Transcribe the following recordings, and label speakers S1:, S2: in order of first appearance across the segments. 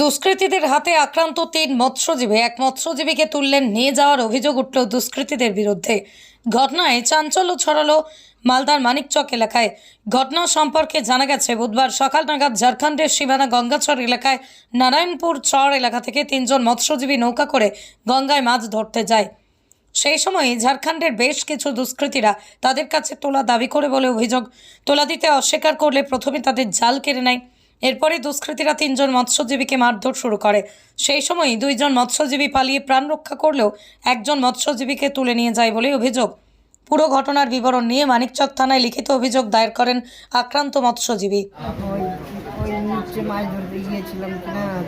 S1: দুষ্কৃতীদের হাতে আক্রান্ত তিন মৎস্যজীবী। এক মৎস্যজীবীকে তুললেন নিয়ে যাওয়ার অভিযোগ উঠল দুষ্কৃতীদের বিরুদ্ধে। ঘটনায় চাঞ্চল্য ছড়ালো মালদার মানিকচক এলাকায়। ঘটনা সম্পর্কে জানা গেছে, বুধবার সকাল নাগাদ ঝাড়খণ্ডের সীমানা গঙ্গাচর এলাকায় নারায়ণপুর চর এলাকা থেকে তিনজন মৎস্যজীবী নৌকা করে গঙ্গায় মাছ ধরতে যায়। সেই সময় ঝাড়খণ্ডের বেশ কিছু দুষ্কৃতীরা তাদের কাছে তোলা দাবি করে বলে অভিযোগ। তোলা দিতে অস্বীকার করলে প্রথমে তাদের জাল কেড়ে নেয়। এরপরে দুষ্কৃতীরা তিনজন মৎস্যজীবীকে মারধর শুরু করে। সেই সময় দুইজন মৎস্যজীবী পালিয়ে প্রাণ রক্ষা করলেও একজন মৎস্যজীবীকে তুলে নিয়ে যায় বলে অভিযোগ। পুরো ঘটনার বিবরণ নিয়ে মানিকচক থানায় লিখিত অভিযোগ দায়ের করেন আক্রান্ত মৎস্যজীবী।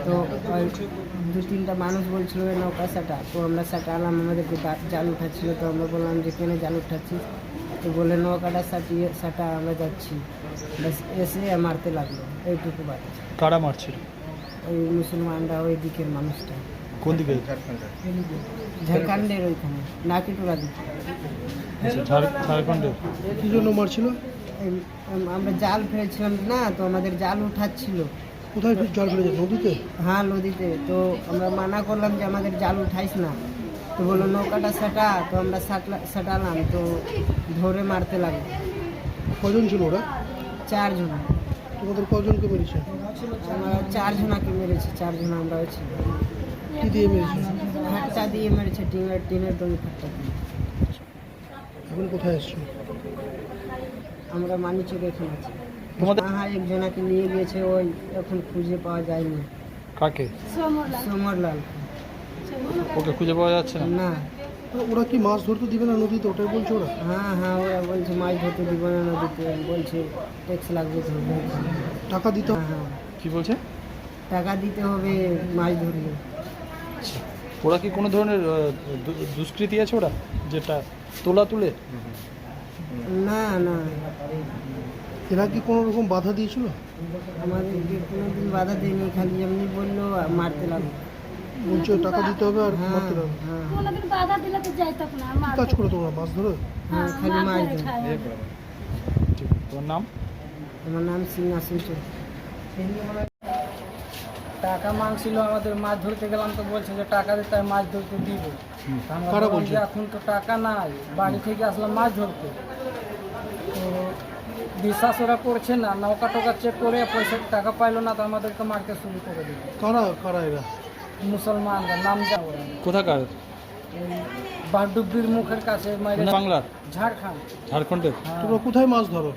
S2: তো দু তিনটা মানুষ বলছিল নৌকা সাটা তো আমরা সাটালাম আমাদেরকে জাল উঠাচ্ছিল। তো আমরা বললাম যে কেন জাল উঠাচ্ছিস? তো বলে নৌকাটা সাটিয়ে সাটা আমরা যাচ্ছি। ব্যাস এসে মারতে লাগল এইটুকু বাদ।
S3: কারা মারছিল?
S2: ওই মুসলমানরা ওই দিকের মানুষটা।
S3: কোন দিকে?
S2: ঝাড়খণ্ডের। ওইখানে নাকিটুরা দিকে।
S3: আচ্ছা, ঝাড়- ঝাড়খণ্ডের।
S4: কি জন্য মারছিল?
S2: এই- আমরা জাল ফেলেছিলাম না তো আমাদের জাল উঠাচ্ছিল।
S4: কোথায় জল ফেলেছে? নদীতে?
S2: হ্যাঁ নদীতে। তো আমরা মানা করলাম যে আমাদের জাল উঠাইস না। তো বলল নৌকাটা সাটা। তো আমরা সাটলা- সাটালাম তো ধরে মারতে লাগল।
S4: কজন ছিল ওরা?
S2: চারজন।
S4: তোমাদের কজনকে মেরেছে?
S2: আমরা চারজনাকে মেরেছি চারজন আমরা ছিল
S4: কি দিয়ে মেরেছে?
S2: ফাটটা দিয়ে মেরেছে টিনের টিনের দড়ি ফাটটা
S4: এখন কোথায় এসছো?
S2: আমরা মানি চোখে এখন আছি।
S3: তোমাদের
S2: হ্যাঁ একজনাকে নিয়ে গিয়েছে ওই এখন খুঁজে পাওয়া যায়নি।
S3: কাকে?
S2: সমরলাল।
S3: ওকে খুঁজে পাওয়া যাচ্ছে না?
S2: না।
S4: ওরা কি মাছ ধরতে দিবে না নদীতে? ওটাই বলছে ওরা।
S2: হ্যাঁ হ্যাঁ ওরা বলছে মাছ ধরতে দিব না নদীতে। বলছে ট্যাক্স লাগবে
S4: টাকা দিতে
S2: হ্যাঁ হ্যাঁ।
S3: কি বলছে?
S2: টাকা দিতে হবে মাছ ধরলে
S3: ওরা কি কোনো ধরনের দুষ্কৃতি আছে ওরা? যেটা তোলা তুলে?
S2: না না।
S4: এরা কি কোনো রকম বাধা দিয়েছিল?
S2: আমাদেরকে কোনোদিন বাধা দেয়নি। খালি এমনি বলল আর মারতে লাগল।
S4: বলছে টাকা দিতে হবে আর
S2: হ্যাঁ
S4: মারতে হবে।
S2: হ্যাঁ।
S5: কোনোদিন বাধা দিলে তো যাইতো না
S4: কি কাজ করো তোমরা মাছ ধরে?
S2: হ্যাঁ খালি মাছ ধরে
S3: ঠিক। তোমার নাম?
S2: আমার নাম সিংহাসন চৌধুরী।
S6: টাকা মাংছিল আমাদের মাছ ধরতে গেলাম তো বলছে যে টাকা দিতে হয় মাছ ধরতে দিব। আমরা
S4: বলছে?
S6: এখন তো টাকা নাই বাড়ি থেকে আসলাম মাছ ধরতে। তো বিশ্বাস ওরা করছে না নৌকা টোকা চেক করে পয়সা টাকা পাইলো না তো আমাদেরকে মারতে শুরু করে দিল।
S4: কারা কারা এরা?
S6: মুসলমানরা নাম
S3: কোথাকার?
S6: বারডুব্বির মুখের কাছে
S3: বাংলার।
S6: ঝাড়খণ্ড।
S3: ঝাড়খণ্ডের?
S6: হ্যাঁ।
S4: তোমরা কোথায় মাছ ধরো?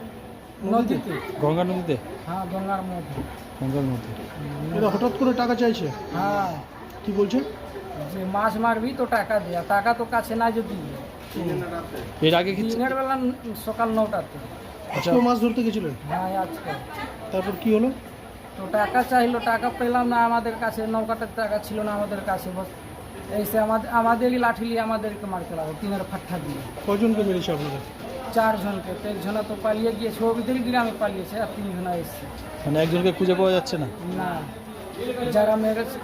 S6: নদীতে।
S3: গঙ্গা নদীতে?
S6: হ্যাঁ গঙ্গার মধ্যে।
S3: গঙ্গার মধ্যে।
S4: এরা হঠাৎ করে টাকা চাইছে?
S6: হ্যাঁ।
S4: কি বলছে?
S6: যে মাছ মারবি তো টাকা দেয়া। টাকা তো কাছে নাই যদি।
S3: এর আগে কি
S6: দিনের বেলা সকাল নটাতে।
S3: আচ্ছা
S4: মাছ ধরতে গেছিলেন?
S6: হ্যাঁ আজকে।
S4: তারপর কি হলো?
S6: তো টাকা চাইলো টাকা পেলাম না আমাদের কাছে নৌকাটার টাকা ছিল না আমাদের কাছে এইসে আমাদের আমাদেরই লাঠি নিয়ে আমাদেরকে মারতে লাগল তিনের ফাট্টা দিয়ে।
S4: কজনকে মেরেছে আপনাদের
S6: চারজনকে তো একজনা তো পালিয়ে গিয়েছে ওদের গ্রামে পালিয়েছে আর তিনজনা এসছে।
S3: মানে একজনকে খুঁজে পাওয়া যাচ্ছে না?
S6: না। যারা মেরেছে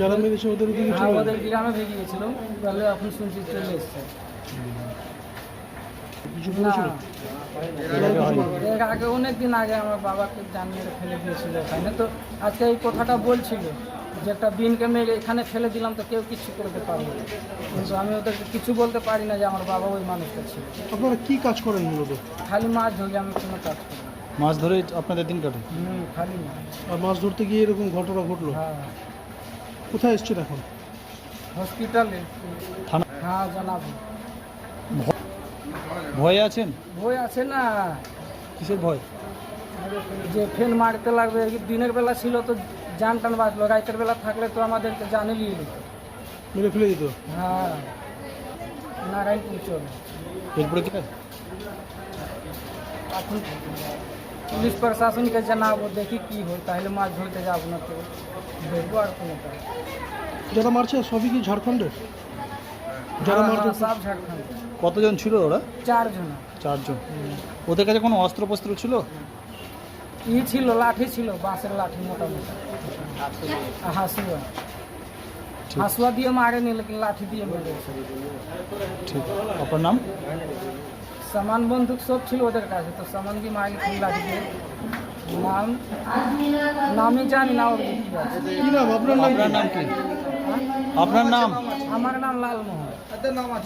S4: যারা মেরেছে ওদের
S6: হ্যাঁ ওদের গ্রামে ভেঙে গেছিল তাহলে এখন শুনছি চলে এসছে। এর আগে অনেক দিন আগে আমার বাবাকে জান মেরে ফেলে দিয়েছিল এখানে। তো আজকে এই কথাটা বলছিল যে একটা বিনকে মেরে এখানে ফেলে দিলাম তো কেউ কিছু করতে পারবে না। কিন্তু আমি ওদেরকে কিছু বলতে পারি না যে আমার বাবা ওই মানুষটা ছিল।
S4: আপনারা কি কাজ করেন মূলত?
S6: খালি মাছ ধরি আমি কোনো কাজ করি না।
S3: মাছ ধরে আপনাদের দিন কাটে?
S6: হুম খালি মাছ।
S4: আর মাছ ধরতে গিয়ে এরকম ঘটনা ঘটলো?
S6: হ্যাঁ।
S4: কোথায় এসছেন এখন?
S6: হসপিটালে।
S3: থানা
S6: হ্যাঁ জানাব।
S3: ভয়ে আছেন?
S6: বই আছে না।
S3: কিসের ভয়?
S6: যে ফেল মারতে লাগবে দিনের বেলা ছিল তো জান টান বাঁচলো রাতের বেলা থাকলে তো আমাদেরকে জানে নিয়ে
S4: মেরে ফেলে দিত?
S6: হ্যাঁ নারায়ণপুর চলে।
S3: এরপরে কি
S6: এখন পুলিশ প্রশাসনকে জানাব দেখি কি হয় তাহলে মাছ ধরতে যাব না তো। দেখব আর কোনো
S4: যারা মারছে সবই কি ঝাড়খণ্ডের? যারা
S6: হ্যাঁ,
S4: মারতে
S6: হ্যাঁ, সব ঝাড়খণ্ড
S3: কতজন ছিল ওরা?
S6: চারজন।
S3: চারজন। ওদের কাছে কোনো অস্ত্র অস্ত্রপস্ত্র ছিল?
S6: ই ছিল লাঠি ছিল বাঁশের লাঠি মোটামুটি। মোটা আর হাসুয়া হাসুয়া দিয়ে মারেনি লেকিন লাঠি দিয়ে মেরেছে
S3: ঠিক। আপনার নাম?
S6: সামান বন্দুক সব ছিল ওদের কাছে তো সামান দিয়ে মারি লাঠি দিয়ে। নাম? নামই জানি না ওর
S4: কি নাম আপনার নাম কি?
S3: আপনার নাম? কি আপনার নাম
S6: আমার নাম লালমোহন